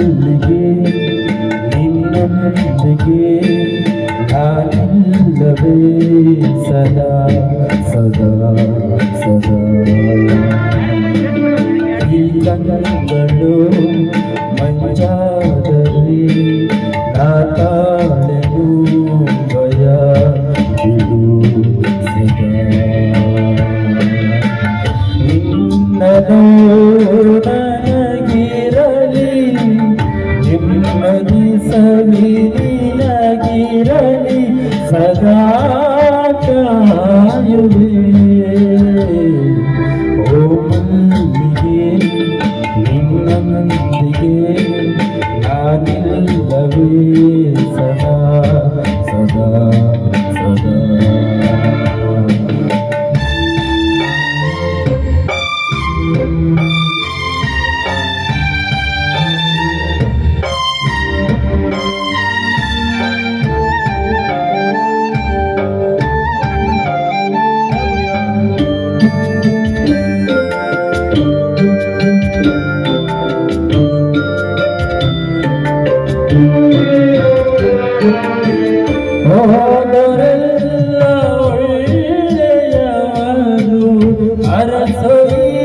இல்லையே நின்னமில்லையே நான் இல்லவே சதா சதா சதா. கண்களோ ನಾನಿಲ್ಲವೇ ಸದಾ ಹೋದರೆಲ್ಲ ಒಳ್ಳೆಯವನು ಅರಸೊಯ್ಯ.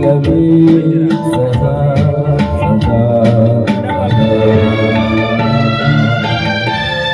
சொல்லவே